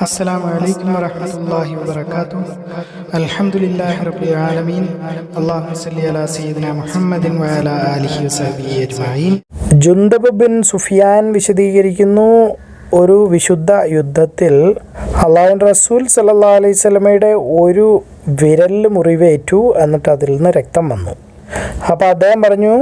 السلام عليكم ورحمة الله وبركاته الحمد لله رب العالمين اللهم صل على سيدنا محمد وعلى آله وصحبه أجمعين ജുന്തബ് bin Sufyan വിശദീകരിക്കുന്നു ഒരു വിശുദ്ധ യുദ്ധത്തിൽ അള്ളാഹുൻ റസൂൽ സല്ലാ അലൈഹി സ്വലമയുടെ ഒരു വിരലിൽ മുറിവേറ്റു എന്നിട്ട് അതിൽ നിന്ന് രക്തം വന്നു അപ്പോൾ അദ്ദേഹം പറഞ്ഞു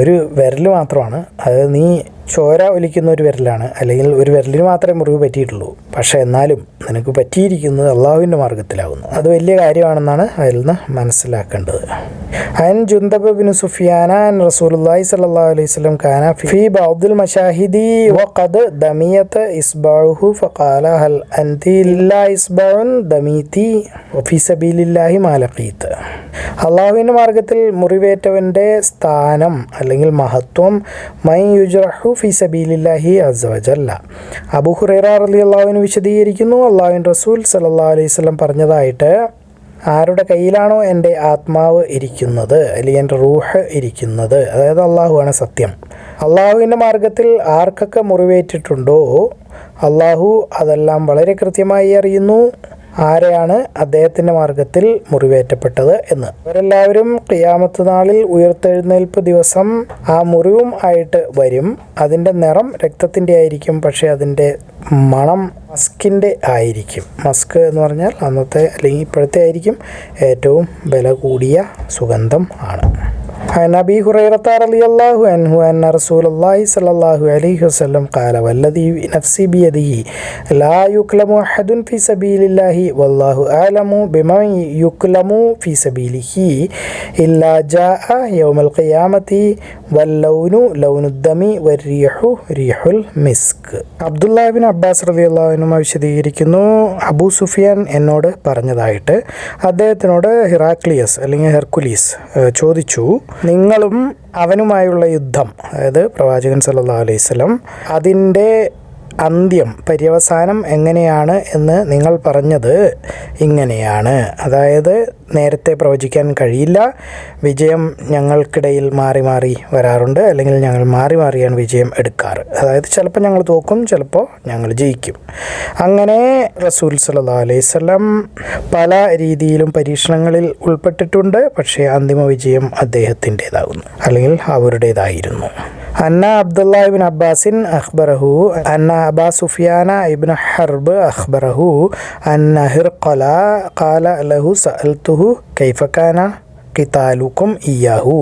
ഒരു വിരൽ മാത്രമാണ് അത് നീ ചോര ഒലിക്കുന്ന ഒരു വിരലാണ്. അല്ലെങ്കിൽ ഒരു വിരലിന് മാത്രമേ മുറിവ് പറ്റിയിട്ടുള്ളൂ. പക്ഷേ എന്നാലും നിനക്ക് പറ്റിയിരിക്കുന്നത് അള്ളാഹുവിന്റെ മാർഗത്തിലാവുന്നു അത് വലിയ കാര്യമാണെന്നാണ് അതിൽ നിന്ന് മനസ്സിലാക്കേണ്ടത്. അൻ ജുന്തബ് ബിൻ സുഫിയാന അൻ റസൂലുള്ളാഹി സ്വല്ലല്ലാഹു അലൈഹി വസല്ലം കാന ഫി ബഅദിൽ മശാഹിദി വഖദ് ദമിയത ഇസ്ബഹു ഫഖാല ഹൽ അൻതി ലില്ലാ ഇസ്ബഉൻ ദമീതി ഫി സബീലില്ലാഹി മാലഖീത് അള്ളാഹുവിന്റെ മാർഗത്തിൽ മുറിവേറ്റവന്റെ സ്ഥാനം അല്ലെങ്കിൽ മഹത്വം മൈ യുജ്റഹു ഫി സബീലില്ലാഹി അസവജല്ല അബു റലി അള്ളാഹുവിന് വിശദീകരിക്കുന്നു. അള്ളാഹുവിൻ റസൂൽ സല്ലാ അലൈഹി സ്വലം പറഞ്ഞതായിട്ട് ആരുടെ കയ്യിലാണോ എന്റെ ആത്മാവ് ഇരിക്കുന്നത്? അല്ലെങ്കിൽ എന്റെ റൂഹ് ഇരിക്കുന്നത്? അതായത് അള്ളാഹുവാണ് സത്യം. അള്ളാഹുവിന്റെ മാർഗത്തിൽ ആർക്കൊക്കെ മുറിവേറ്റിട്ടുണ്ടോ? അള്ളാഹു അതെല്ലാം വളരെ കൃത്യമായി അറിയുന്നു. ആരെയാണ് അദ്ദേഹത്തിന്റെ മാർഗത്തിൽ മുറിവേറ്റപ്പെട്ടത് എന്ന്? അവരെല്ലാവരും ക്രിയാമത്ത് നാളിൽ ഉയർത്തെഴുന്നേൽപ്പ് ദിവസം ആ മുറിവും ആയിട്ട് വരും. അതിന്റെ നിറം രക്തത്തിന്റെ ആയിരിക്കും പക്ഷേ അതിന്റെ മണം മസ്കിന്റെ ആയിരിക്കും. മസ്ക് എന്ന് പറഞ്ഞാൽ അന്നത്തെ അല്ലെങ്കിൽ ഇപ്പോഴത്തെ ആയിരിക്കും ഏറ്റവും വില കൂടിയ സുഗന്ധം ആണ്. عن أبي هريرة رضي الله عنه أن رسول الله صلى الله عليه وسلم قال والذي نفسي بيده لا يكلم أحد في سبيل الله والله أعلم بمن يكلم في سبيله إلا جاء يوم القيامة واللون لون الدم والريح ريح المسك അബ്ദുല്ല ബിൻ അബ്ബാസ് റലിയുള്ളതിനുമ വിശദീകരിക്കുന്നു അബൂ സുഫിയാൻ എന്നോട് പറഞ്ഞതായിട്ട് അദ്ദേഹത്തിനോട് ഹിറാക്ലിയസ് അല്ലെങ്കിൽ ഹെർക്കുലീസ് ഏഹ്, ചോദിച്ചു നിങ്ങളും അവനുമായുള്ള യുദ്ധം അതായത് പ്രവാചകൻ സല്ലല്ലാഹു അലൈഹി സ്വലം അതിന്റെ അന്ത്യം പര്യവസാനം എങ്ങനെയാണ് എന്ന് നിങ്ങൾ പറഞ്ഞത് ഇങ്ങനെയാണ്. അതായത് നേരത്തെ പ്രവചിക്കാൻ കഴിയില്ല. വിജയം ഞങ്ങൾക്കിടയിൽ മാറി മാറി വരാറുണ്ട്. അല്ലെങ്കിൽ ഞങ്ങൾ മാറി മാറിയാണ് വിജയം എടുക്കാറ്. അതായത് ചിലപ്പോൾ ഞങ്ങൾ തോക്കും ചിലപ്പോൾ ഞങ്ങൾ ജയിക്കും. അങ്ങനെ റസൂൽ സല്ലാ അലൈഹി വസല്ലം പല രീതിയിലും പരീക്ഷണങ്ങളിൽ ഉൾപ്പെട്ടിട്ടുണ്ട്. പക്ഷേ അന്തിമ വിജയം അദ്ദേഹത്തിന്റെതാകുന്നു. അല്ലെങ്കിൽ അവരുടേതായിരുന്നു. അന്ന അബ്ദുല്ലാഹിബിൻ അബ്ബാസിൻ അഖ്ബറഹു അന്ന അബാ സുഫിയാന ഇബിൻ ഹർബ് അഖ്ബറഹു അന്ന ഹിർഖല ഖാല ലഹു സഅൽതുഹു ഫൻസൂഹു കൈഫക്കാന ഖിതാലുക്കും ഇയാഹു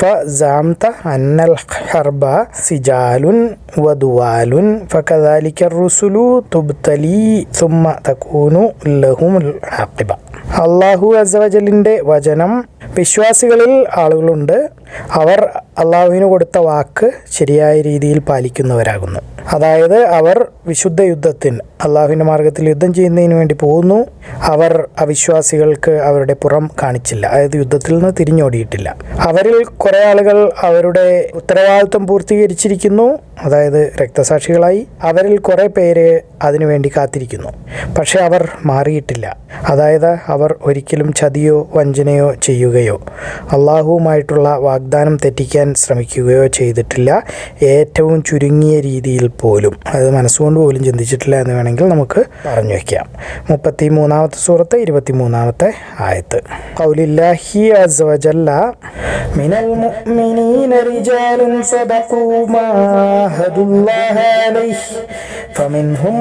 ഫാംത അന്നൽ ഹർബ സിജാലുൻ വധുവാലുൻ ഫകദാലിക്ക റുസുലു തുബ്തലി സുമ തക്കൂനു ലഹുമുൽ ആഖിബ. അള്ളാഹു അസവജലിന്റെ വചനം വിശ്വാസികളിൽ ആളുകളുണ്ട്. അവർ അള്ളാഹുവിന് കൊടുത്ത വാക്ക് ശരിയായ രീതിയിൽ പാലിക്കുന്നവരാകുന്നു. അതായത് അവർ വിശുദ്ധ യുദ്ധത്തിന് അള്ളാഹുവിന്റെ മാർഗത്തിൽ യുദ്ധം ചെയ്യുന്നതിന് വേണ്ടി പോകുന്നു. അവർ അവിശ്വാസികൾക്ക് അവരുടെ പുറം കാണിച്ചില്ല. അതായത് യുദ്ധത്തിൽ നിന്ന് തിരിഞ്ഞോടിയിട്ടില്ല. അവരിൽ കുറേ ആളുകൾ അവരുടെ ഉത്തരവാദിത്വം പൂർത്തീകരിച്ചിരിക്കുന്നു. അതായത് രക്തസാക്ഷികളായി അവരിൽ കുറേ പേര് അതിനുവേണ്ടി കാത്തിരിക്കുന്നു. പക്ഷേ അവർ മാറിയിട്ടില്ല. അതായത് അവർ ഒരിക്കലും ചതിയോ വഞ്ചനയോ ചെയ്യുകയോ അള്ളാഹുവുമായിട്ടുള്ള വാഗ്ദാനം തെറ്റിക്കാൻ ശ്രമിക്കുകയോ ചെയ്തിട്ടില്ല ഏറ്റവും ചുരുങ്ങിയ രീതിയിൽ പോലും അതായത് മനസ്സുകൊണ്ട് പോലും ചിന്തിച്ചിട്ടില്ല എന്ന് വേണമെങ്കിൽ നമുക്ക് പറഞ്ഞു വയ്ക്കാം മുപ്പത്തി മൂന്നാമത്തെ സൂറത്ത് ഇരുപത്തി മൂന്നാമത്തെ ആയത്ത് കൗലില്ലാഹി അസ്വജല്ല മിനൽ മുഅ്മിനീന റിജാലുൻ സദഖൂ മാ ആഹദുല്ലാഹ അലൈഹി فمنهم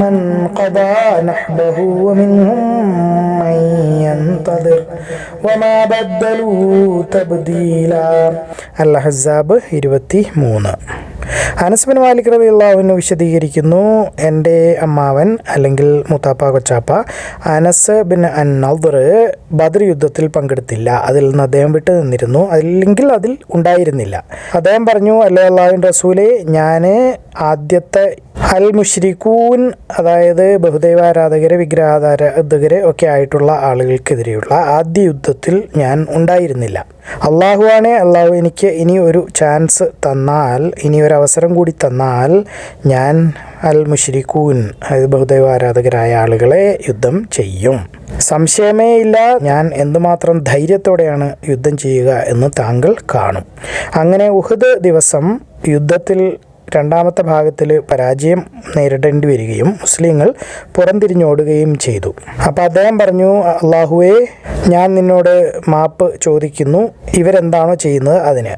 من قضى نحبه ومنهم من ينتظر وما بدلوا تبديلا ഖലീല അൽ ഇരുപത്തി മൂന്ന് അനസ്ബിൻ മാലിക് റബി അള്ളാഹുവിന് വിശദീകരിക്കുന്നു എന്റെ അമ്മാവൻ അല്ലെങ്കിൽ മുത്താപ്പ കൊച്ചാപ്പ അനസ് ബിൻ അന്നദർ ബദർ യുദ്ധത്തിൽ പങ്കെടുത്തില്ല. അതിൽ നിന്ന് അദ്ദേഹം വിട്ടു നിന്നിരുന്നു. അല്ലെങ്കിൽ അതിൽ ഉണ്ടായിരുന്നില്ല. അദ്ദേഹം പറഞ്ഞു അല്ലെ അള്ളാഹുവിൻ റസൂലെ ഞാൻ ആദ്യത്തെ അൽ മുഷ്രിഖൂൻ അതായത് ബഹുദൈവാരാധകരെ വിഗ്രഹാരാധകരെ ഒക്കെ ആയിട്ടുള്ള ആളുകൾക്കെതിരെയുള്ള ആദ്യ യുദ്ധത്തിൽ ഞാൻ ഉണ്ടായിരുന്നില്ല. അള്ളാഹുവാണ് അള്ളാഹു എനിക്ക് ഇനി ഒരു ചാൻസ് തന്നാൽ ഇനി ഒരു അവസരം കൂടി തന്നാൽ ഞാൻ അൽ മുഷ്രിഖൂൻ അതായത് ബഹുദൈവാരാധകരായ ആളുകളെ യുദ്ധം ചെയ്യും. സംശയമേ ഇല്ല ഞാൻ എന്തുമാത്രം ധൈര്യത്തോടെയാണ് യുദ്ധം ചെയ്യുക എന്ന് താങ്കൾ കാണും. അങ്ങനെ ഉഹദ് ദിവസം യുദ്ധത്തിൽ രണ്ടാമത്തെ ഭാഗത്തിൽ പരാജയം നേരിടേണ്ടി വരികയും മുസ്ലിങ്ങൾ പുറംതിരിഞ്ഞോടുകയും ചെയ്തു. അപ്പോൾ അദ്ദേഹം പറഞ്ഞു അള്ളാഹുവേ ഞാൻ നിന്നോട് മാപ്പ് ചോദിക്കുന്നു. ഇവരെന്താണോ ചെയ്യുന്നത് അതിന്.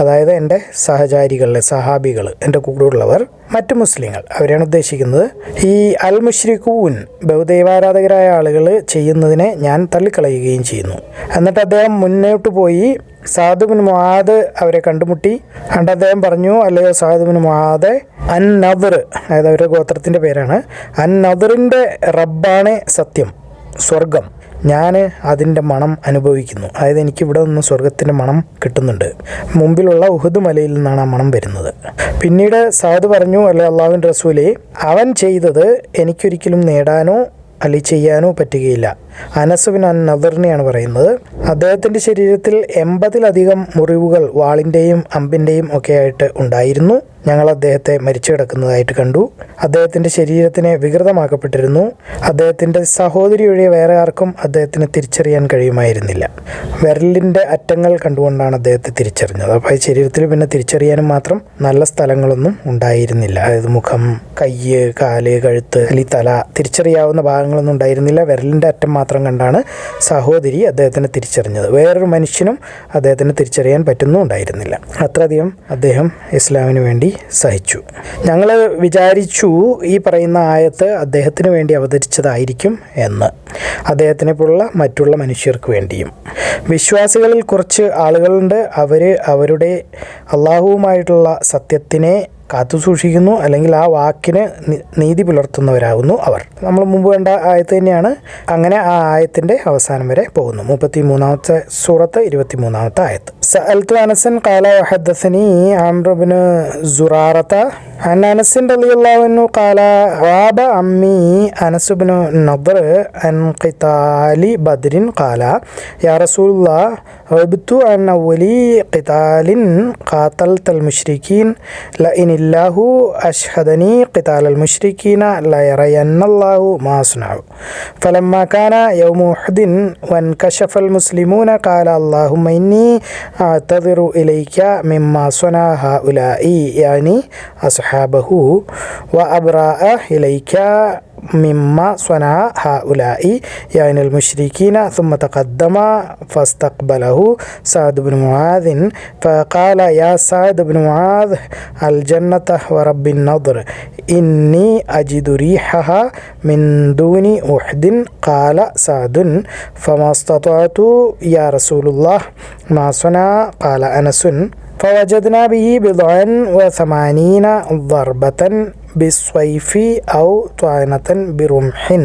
അതായത് എന്റെ സഹചാരികളിലെ സഹാബികൾ എന്റെ കൂടെയുള്ളവർ മറ്റു മുസ്ലിങ്ങൾ. അവരെയാണ് ഉദ്ദേശിക്കുന്നത് ഈ അൽ മുഷ്രിഖൂൻ ബഹുദൈവാരാധകരായ ആളുകൾ ചെയ്യുന്നതിനെ ഞാൻ തള്ളിക്കളയുകയും ചെയ്യുന്നു. എന്നിട്ട് അദ്ദേഹം മുന്നോട്ട് പോയി സാധുബിൻ മുഹാദ് അവരെ കണ്ടുമുട്ടി. കണ്ട് അദ്ദേഹം പറഞ്ഞു അല്ലയോ സാധുബിൻ മുഹാദ് അൻ നദർ അതായത് അവരുടെ ഗോത്രത്തിന്റെ പേരാണ് അൻ നദറിന്റെ റബ്ബാണ് സത്യം സ്വർഗം ഞാൻ അതിന്റെ മണം അനുഭവിക്കുന്നു. അതായത് എനിക്ക് ഇവിടെ നിന്ന് സ്വർഗത്തിന്റെ മണം കിട്ടുന്നുണ്ട്. മുമ്പിലുള്ള ഉഹുദ് മലയിൽ നിന്നാണ് ആ മണം വരുന്നത്. പിന്നീട് സാദ് പറഞ്ഞു അല്ലെ അള്ളാഹുവിൻ റസൂലെ അവൻ ചെയ്തത് എനിക്കൊരിക്കലും നേടാനോ അല്ലെങ്കിൽ ചെയ്യാനോ പറ്റുകയില്ല. അനസുബിൻ അൻ നദറിനെയാണ് പറയുന്നത്. അദ്ദേഹത്തിന്റെ ശരീരത്തിൽ എൺപതിലധികം മുറിവുകൾ വാളിന്റെയും അമ്പിന്റെയും ഒക്കെ ആയിട്ട് ഉണ്ടായിരുന്നു. ഞങ്ങൾ അദ്ദേഹത്തെ മരിച്ചു കിടക്കുന്നതായിട്ട് കണ്ടു. അദ്ദേഹത്തിന്റെ ശരീരത്തിന് വികൃതമാക്കപ്പെട്ടിരുന്നു. അദ്ദേഹത്തിന്റെ സഹോദരി ഒഴി വേറെ ആർക്കും അദ്ദേഹത്തിന് തിരിച്ചറിയാൻ കഴിയുമായിരുന്നില്ല. വിരലിന്റെ അറ്റങ്ങൾ കണ്ടുകൊണ്ടാണ് അദ്ദേഹത്തെ തിരിച്ചറിഞ്ഞത്. അപ്പോൾ ഈ ശരീരത്തിൽ പിന്നെ തിരിച്ചറിയാനും മാത്രം നല്ല സ്ഥലങ്ങളൊന്നും ഉണ്ടായിരുന്നില്ല. അതായത് മുഖം കയ്യ് കാൽ കഴുത്ത് അല്ലെങ്കിൽ തല തിരിച്ചറിയാവുന്ന ഭാഗങ്ങളൊന്നും ഉണ്ടായിരുന്നില്ല. വിരലിന്റെ അറ്റം മാത്രം കണ്ടാണ് സഹോദരി അദ്ദേഹത്തിനെ തിരിച്ചറിഞ്ഞത്. വേറൊരു മനുഷ്യനും അദ്ദേഹത്തിന് തിരിച്ചറിയാൻ പറ്റുന്നുണ്ടായിരുന്നില്ല അത്രയധികം അദ്ദേഹം ഇസ്ലാമിന് വേണ്ടി സഹിച്ചു. ഞങ്ങൾ വിചാരിച്ചു ഈ പറയുന്ന ആയത്ത് അദ്ദേഹത്തിന് വേണ്ടി അവതരിച്ചതായിരിക്കും എന്ന്. അദ്ദേഹത്തിനെ പോലുള്ള മറ്റുള്ള മനുഷ്യർക്ക് വേണ്ടിയും. വിശ്വാസികളിൽ കുറച്ച് ആളുകളുണ്ട്. അവർ അവരുടെ അള്ളാഹുവുമായിട്ടുള്ള സത്യത്തിനെ കാത്തു സൂക്ഷിക്കുന്നു അല്ലെങ്കിൽ ആ വാക്കിന് നി- നീതി പുലർത്തുന്നവരാകുന്നു അവർ നമ്മൾ മുമ്പ് കണ്ട ആയത്ത് തന്നെയാണ് അങ്ങനെ ആ ആയത്തിൻ്റെ അവസാനം വരെ പോകുന്നു മുപ്പത്തി മൂന്നാമത്തെ സൂറത്ത് ഇരുപത്തി മൂന്നാമത്തെ ആയത്ത് സഅൽത്തു അനസൻ കാല വഹദ്ദസനി ആംറബിന് സുറാറത്ത عن أنس رضي الله عنه قال غاب عمي أنس بن نضر عن قتال بدر قال يا رسول الله غبت عن أول قتال قاتلت المشركين. لئن الله أشهدني قتال المشركين لا يرين الله ما أصنع فلما كان يوم أحد وانكشف المسلمون قال اللهم إني أعتذر إليك مما صنع هؤلاء يعني أصحابه وأبرأ إليك مما صنع هؤلاء يعني المشركين. ثم تقدم فاستقبله سعد بن معاذ فقال يا سعد بن معاذ الجنة ورب النضر إني أجد ريحها من دون أحد قال سعد. فما استطعت يا رسول الله ما صنع قال أنس. فوجدنا به بضعا وثمانين ضربة بالسيف أو طعنة برمح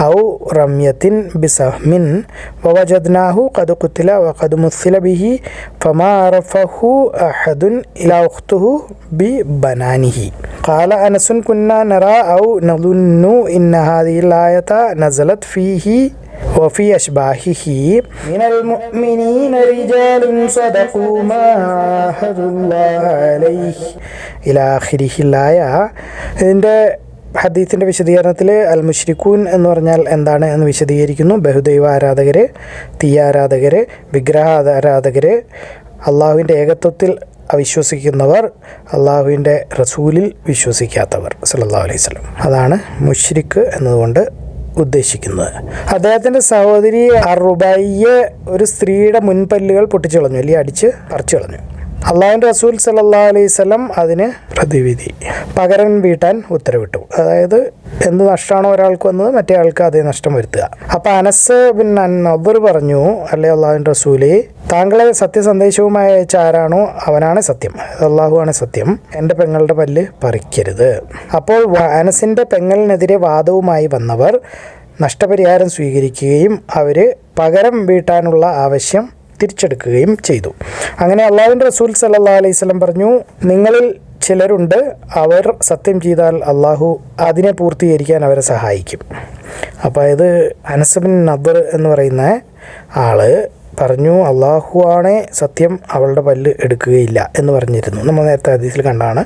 أو رمية بسهم. ووجدناه قد قتل وقد مثل به فما عرفه أحد إلى أخته ببنانه. قال أنس كنا نرى أو نظن إن هذه الآية نزلت فيه وفي أشباهه من المؤمنين رجال صدقوا ما عاهدوا الله عليه إلى آخره الآية ഇതിൻ്റെ ഹദീത്തിൻ്റെ വിശദീകരണത്തിൽ അൽ മുഷ്രിഖൂൻ എന്ന് പറഞ്ഞാൽ എന്താണ് എന്ന് വിശദീകരിക്കുന്നു ബഹുദൈവ ആരാധകർ തീയാരാധകർ വിഗ്രഹ ആരാധകർ അള്ളാഹുവിൻ്റെ ഏകത്വത്തിൽ അവിശ്വസിക്കുന്നവർ അള്ളാഹുവിൻ്റെ റസൂലിൽ വിശ്വസിക്കാത്തവർ സല്ലല്ലാഹു അലൈഹി വസല്ലം അതാണ് മുഷ്രിഖ് എന്നതുകൊണ്ട് ഉദ്ദേശിക്കുന്നത്. അദ്ദേഹത്തിന്റെ സഹോദരി അറുബയ്യ ഒരു സ്ത്രീയുടെ മുൻപല്ലുകൾ പൊട്ടിച്ചു കളഞ്ഞു അല്ലെങ്കിൽ അടിച്ച് പറിച്ചു കളഞ്ഞു അള്ളാഹുവിന്റെ റസൂൽ സല്ലാ അലൈഹി അതിന് പ്രതിവിധി. പകരൻ വീട്ടാൻ ഉത്തരവിട്ടു. അതായത് എന്ത് നഷ്ടമാണോ ഒരാൾക്ക് വന്നത് മറ്റേ ആൾക്ക് അതേ നഷ്ടം വരുത്തുക. അപ്പോൾ അനസ് ബിൻ നബർ പറഞ്ഞു അല്ലെ അള്ളാഹുവിന്റെ റസൂലെ താങ്കളെ സത്യസന്ദേശവുമായി അയച്ച ആരാണോ അവനാണ് സത്യം. അള്ളാഹുവാണ് സത്യം. എന്റെ പെങ്ങളുടെ പല്ല് പറിക്കരുത്. അപ്പോൾ അനസിന്റെ പെങ്ങലിനെതിരെ വാദവുമായി വന്നവർ നഷ്ടപരിഹാരം സ്വീകരിക്കുകയും അവർ പകരം വീട്ടാനുള്ള ആവശ്യം തിരിച്ചെടുക്കുകയും ചെയ്തു. അങ്ങനെ അള്ളാഹുവിന്റെ റസൂൽ സല്ലാ അലൈഹി സ്വലം പറഞ്ഞു നിങ്ങളിൽ ചിലരുണ്ട് അവർ സത്യം ചെയ്താൽ അള്ളാഹു അതിനെ പൂർത്തീകരിക്കാൻ അവരെ സഹായിക്കും. അപ്പോൾ ഇത് അനസബിൻ നദർ എന്ന് പറയുന്ന ആൾ പറഞ്ഞു അള്ളാഹുവാണെ സത്യം അവളുടെ പല്ല് എടുക്കുകയില്ല എന്ന് പറഞ്ഞിരുന്നു. നമ്മൾ നേരത്തെ ഹദീസിൽ കണ്ടാണ്.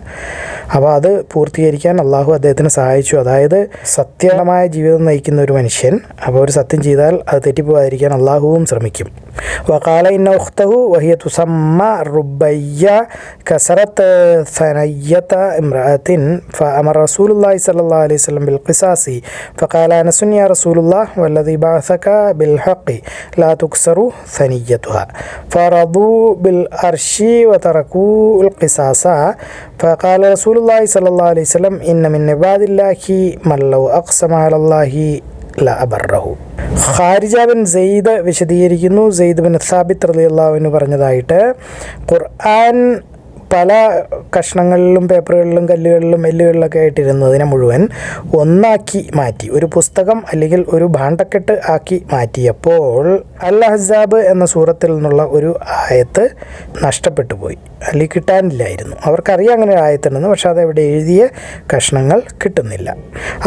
അപ്പോൾ അത് പൂർത്തീകരിക്കാൻ അള്ളാഹു അദ്ദേഹത്തിന് സഹായിച്ചു. അതായത് സത്യമായ ജീവിതം നയിക്കുന്ന ഒരു മനുഷ്യൻ അപ്പോൾ ഒരു സത്യം ചെയ്താൽ അത് തെറ്റിപ്പോകാതിരിക്കാൻ അള്ളാഹുവും ശ്രമിക്കും. وقال إن أخته وهي تسمى ربيا كسرت ثنية امرأة فأمر رسول الله صلى الله عليه وسلم بالقصاص. فقال أنس يا رسول الله والذي بعثك بالحق لا تكسر ثنيتها. فرضوا بالأرش وتركوا القصاص. فقال رسول الله صلى الله عليه وسلم إن من عباد الله من لو أقسم على الله لأبره ഖാരിജ ബിൻ സെയ്ദ് വിശദീകരിക്കുന്നു. സെയ്ദ് ബിൻ സാബിത്ത് റലിയുള്ള പറഞ്ഞതായിട്ട്. ഖുർആൻ പല കഷ്ണങ്ങളിലും പേപ്പറുകളിലും കല്ലുകളിലും എല്ലുകളിലൊക്കെ ആയിട്ടിരുന്നതിനെ മുഴുവൻ ഒന്നാക്കി മാറ്റി ഒരു പുസ്തകം അല്ലെങ്കിൽ ഒരു ഭാണ്ഡക്കെട്ട് ആക്കി മാറ്റിയപ്പോൾ അൽ ഹസാബ് എന്ന സൂറത്തിൽ നിന്നുള്ള ഒരു ആയത്ത് നഷ്ടപ്പെട്ടു പോയി അല്ലെങ്കിൽ കിട്ടാനില്ലായിരുന്നു. അവർക്കറിയാം അങ്ങനെ ഒരു ആയത്തുണ്ടെന്ന് പക്ഷെ അതെവിടെ എഴുതിയ കഷ്ണങ്ങൾ കിട്ടുന്നില്ല.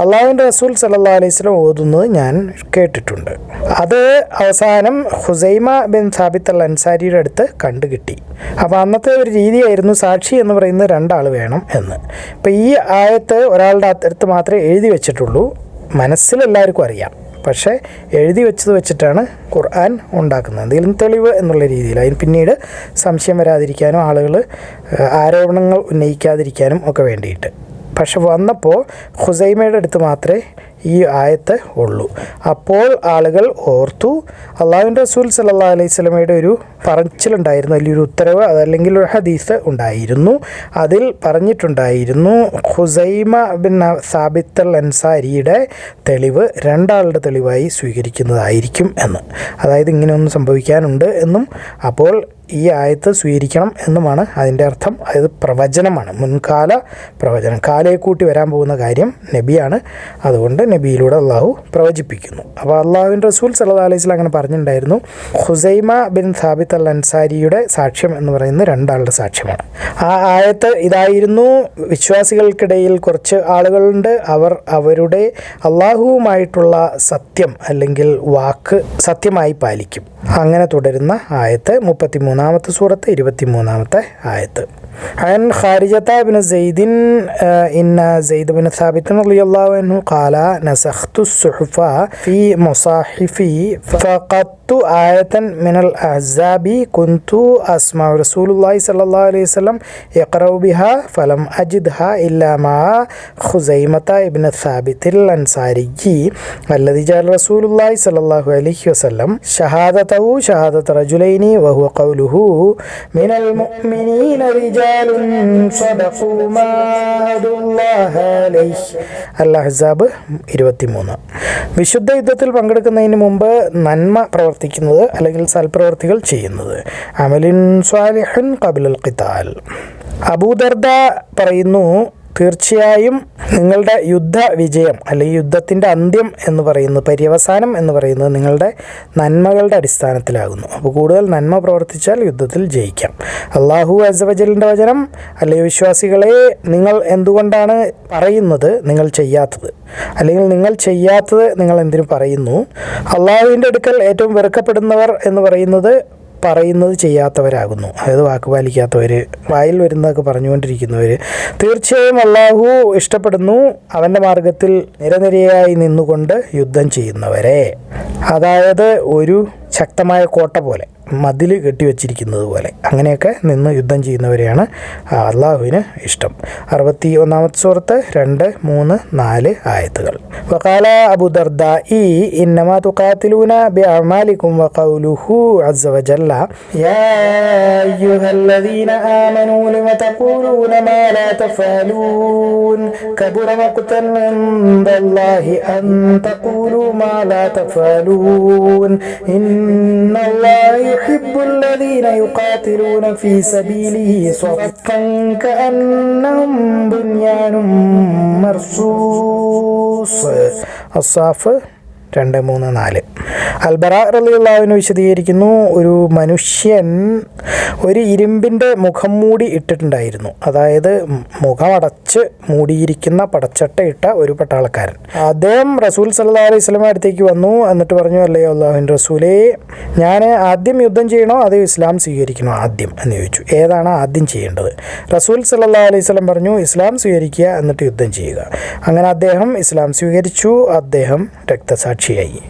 അള്ളാഹുവിന്റെ റസൂൽ സല്ലാ അലൈഹി സ്വലം ഓതുന്നത് ഞാൻ കേട്ടിട്ടുണ്ട്. അത് അവസാനം ഹുസൈമ ബിൻ സാബിത്ത് അൽ അൻസാരിയുടെ അടുത്ത് കണ്ടുകിട്ടി. അപ്പോൾ അന്നത്തെ ഒരു രീതിയായിരുന്നു സാക്ഷി എന്ന് പറയുന്ന രണ്ടാൾ വേണം എന്ന്. ഇപ്പം ഈ ആയത്ത് ഒരാളുടെ അടുത്ത് മാത്രമേ എഴുതി വെച്ചിട്ടുള്ളൂ. മനസ്സിലെല്ലാവർക്കും അറിയാം. പക്ഷേ എഴുതി വെച്ചത് വെച്ചിട്ടാണ് ഖുർആൻ ഉണ്ടാക്കുന്നത്. എന്തെങ്കിലും തെളിവ് എന്നുള്ള രീതിയിൽ. അതിന് പിന്നീട് സംശയം വരാതിരിക്കാനും ആളുകൾ ആരോപണങ്ങൾ ഉന്നയിക്കാതിരിക്കാനും ഒക്കെ വേണ്ടിയിട്ട്. പക്ഷെ വന്നപ്പോൾ ഹുസൈമയുടെ അടുത്ത് മാത്രമേ ഈ ആയത്ത് ഉള്ളൂ. അപ്പോൾ ആളുകൾ ഓർത്തു അള്ളാഹുവിന്റെ റസൂൽ സല്ലാ അലൈഹി സ്വലമയുടെ ഒരു പറച്ചിലുണ്ടായിരുന്നു ഒരു ഉത്തരവ് അതല്ലെങ്കിൽ ഒരു ഹദീസ് ഉണ്ടായിരുന്നു. അതിൽ പറഞ്ഞിട്ടുണ്ടായിരുന്നു ഹുസൈമ ബിൻ സാബിത്തൽ അൻസാരിയുടെ തെളിവ് രണ്ടാളുടെ തെളിവായി സ്വീകരിക്കുന്നതായിരിക്കും എന്ന്. അതായത് ഇങ്ങനെയൊന്നും സംഭവിക്കാനുണ്ട് എന്നും അപ്പോൾ ഈ ആയത്ത് സ്വീകരിക്കണം എന്നുമാണ് അതിന്റെ അർത്ഥം. അതായത് പ്രവചനമാണ് മുൻകാല പ്രവചനം. കാലയെ കൂട്ടി വരാൻ പോകുന്ന കാര്യം നബിയാണ്. അതുകൊണ്ട് നബിയിലൂടെ അള്ളാഹു പ്രവചിപ്പിക്കുന്നു അപ്പോൾ അള്ളാഹുവിൻ്റെ റസൂൽ സല്ലാ അലൈഹി സ്വലം അങ്ങനെ പറഞ്ഞിട്ടുണ്ടായിരുന്നു ഹുസൈമ ബിൻ സാബിത്ത് അൽ അൻസാരിയുടെ സാക്ഷ്യം എന്ന് പറയുന്നത് രണ്ടാളുടെ സാക്ഷ്യമാണ് ആ ആയത്ത് ഇതായിരുന്നു വിശ്വാസികൾക്കിടയിൽ കുറച്ച് ആളുകളുണ്ട് അവർ അവരുടെ അള്ളാഹുവുമായിട്ടുള്ള സത്യം അല്ലെങ്കിൽ വാക്ക് സത്യമായി പാലിക്കും അങ്ങനെ തുടരുന്ന ആയത്ത് മുപ്പത്തി മൂന്നാമത്തെ സൂറത്ത് ഇരുപത്തി മൂന്നാമത്തെ ആയത്ത് عن خارجة بن زيد إن زيد بن ثابت رضي الله عنه قال نسخت الصحف في مصاحفي فقدت آية من الأحزاب. كنت أسمع رسول الله صلى الله عليه وسلم يقرأ بها فلم أجدها إلا مع خزيمة ابن ثابت الأنصاري الذي جاء رسول الله صلى الله عليه وسلم شهادته شهادة رجلين وهو قوله من المؤمنين رجال صدقوا ما الله عليه. الأحزاب ഇരുപത്തിമൂന്ന്. വിശുദ്ധ യുദ്ധത്തിൽ പങ്കെടുക്കുന്നതിന് മുമ്പ് നന്മ പ്രവർത്തിക്കുന്നത് അല്ലെങ്കിൽ സൽപ്രവർത്തികൾ ചെയ്യുന്നത്. അമലിൻ സ്വാലിഹൻ കബിലുൽ ഖിതാൽ. അബൂദർദ പറയുന്നു തീർച്ചയായും നിങ്ങളുടെ യുദ്ധ വിജയം അല്ലെങ്കിൽ യുദ്ധത്തിന്റെ അന്ത്യം എന്ന് പറയുന്നത് പര്യവസാനം എന്ന് പറയുന്നത് നിങ്ങളുടെ നന്മകളുടെ അടിസ്ഥാനത്തിലാകുന്നു. അപ്പോൾ കൂടുതൽ നന്മ പ്രവർത്തിച്ചാൽ യുദ്ധത്തിൽ ജയിക്കാം. അള്ളാഹു അസവജലിന്റെ വചനം അല്ലെങ്കിൽ വിശ്വാസികളെ നിങ്ങൾ എന്തുകൊണ്ടാണ് പറയുന്നത് നിങ്ങൾ ചെയ്യാത്തത്? അല്ലെങ്കിൽ നിങ്ങൾ ചെയ്യാത്തത് നിങ്ങൾ എന്തിനു പറയുന്നു? അള്ളാഹുവിന്റെ അടുക്കൽ ഏറ്റവും വെറുക്കപ്പെടുന്നവർ എന്ന് പറയുന്നത് പറയുന്നത് ചെയ്യാത്തവരാകുന്നു. അതായത് വാക്ക് പാലിക്കാത്തവർ വായിൽ വരുന്നതൊക്കെ പറഞ്ഞുകൊണ്ടിരിക്കുന്നവർ തീർച്ചയായും അള്ളാഹു ഇഷ്ടപ്പെടുന്നു. അവന്റെ മാർഗത്തിൽ നിരനിരയായി നിന്നുകൊണ്ട് യുദ്ധം ചെയ്യുന്നവരെ. അതായത് ഒരു ശക്തമായ കോട്ട പോലെ മതിൽ കെട്ടിവെച്ചിരിക്കുന്നത് പോലെ. അങ്ങനെയൊക്കെ നിന്ന് യുദ്ധം ചെയ്യുന്നവരെയാണ് അള്ളാഹുവിന് ഇഷ്ടം. അറുപത്തി ഒന്നാമത്തെ സുഹൃത്ത് രണ്ട് മൂന്ന് നാല് ആയത്തുകൾ. വക്കാല അബുദർദ ഈ ഇന്നമാ തുക്കാത്തിലൂന ബി അമാലിക്കും വഖൗലുഹു അസ്സ യാ അയ്യുഹല്ലദീന ആമനൂ തഫഅലൂൻ മഖ്തൻ അൻ തഫഅലൂൻ إن الله يحب الذين يقاتلون في سبيله صفا كأنهم بنيان مرصوص. الصافة രണ്ട് മൂന്ന് നാല്. അൽബറ റലിയുള്ളവിന് വിശദീകരിക്കുന്നു ഒരു മനുഷ്യൻ ഒരു ഇരുമ്പിന്റെ മുഖം മൂടി ഇട്ടിട്ടുണ്ടായിരുന്നു. അതായത് മുഖമടച്ച് മൂടിയിരിക്കുന്ന പടച്ചട്ട ഇട്ട ഒരു പട്ടാളക്കാരൻ. അദ്ദേഹം റസൂൽ സല്ലാ അലൈഹി സ്വലമെ അടുത്തേക്ക് വന്നു എന്നിട്ട് പറഞ്ഞു അല്ലയോ അള്ളാഹുവിൻ റസൂലേ ഞാൻ ആദ്യം യുദ്ധം ചെയ്യണോ അതോ ഇസ്ലാം സ്വീകരിക്കണോ ആദ്യം? എന്ന് ചോദിച്ചു. ഏതാണ് ആദ്യം ചെയ്യേണ്ടത്? റസൂൽ സല്ലാ അലൈഹി സ്വലം പറഞ്ഞു ഇസ്ലാം സ്വീകരിക്കുക എന്നിട്ട് യുദ്ധം ചെയ്യുക. അങ്ങനെ അദ്ദേഹം ഇസ്ലാം സ്വീകരിച്ചു അദ്ദേഹം രക്തസാക്ഷി തീർച്ചയായി.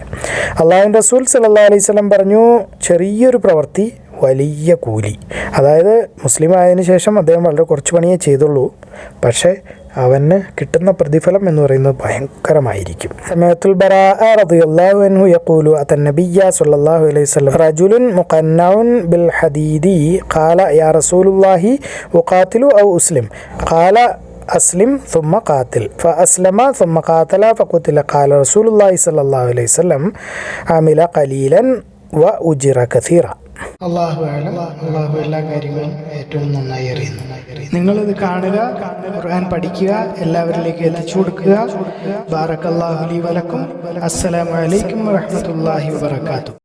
അള്ളാഹു റസൂൽ സല്ലാ അലൈഹി സ്വലം പറഞ്ഞു ചെറിയൊരു പ്രവൃത്തി വലിയ കൂലി. അതായത് മുസ്ലിം ആയതിനു ശേഷം അദ്ദേഹം വളരെ കുറച്ച് പണിയേ ചെയ്തുള്ളൂ. പക്ഷേ അവന് കിട്ടുന്ന പ്രതിഫലം എന്ന് പറയുന്നത് ഭയങ്കരമായിരിക്കും. സമയത്തുൽ അൻഹു യഖൂലു നബിയ സല്ലല്ലാഹു അലൈഹി വസല്ലം റജുലുൻ ബിൽ ഹദീദി ഖാല യാ ഖാല അസ്ലിം സുമ്മ കാത്തിൽ ഫ അസ്ലമ സുമ്മ കാത്തല ഫക്കുത്തില കാല റസൂലുല്ലാഹി സല്ലാഹു അലൈഹി സ്വലം അമില കലീലൻ വ ഉജിറ കസീറ. അള്ളാഹു അള്ളാഹു എല്ലാ കാര്യങ്ങളും ഏറ്റവും നന്നായി അറിയുന്നു. നിങ്ങളിത് കാണുക ഖുർആൻ പഠിക്കുക എല്ലാവരിലേക്ക് എത്തിച്ചു കൊടുക്കുക. ബാറക്കല്ലാഹുലി വലക്കും അസ്സലാമലൈക്കും വറഹമത്തല്ലാഹി വബർക്കാത്തു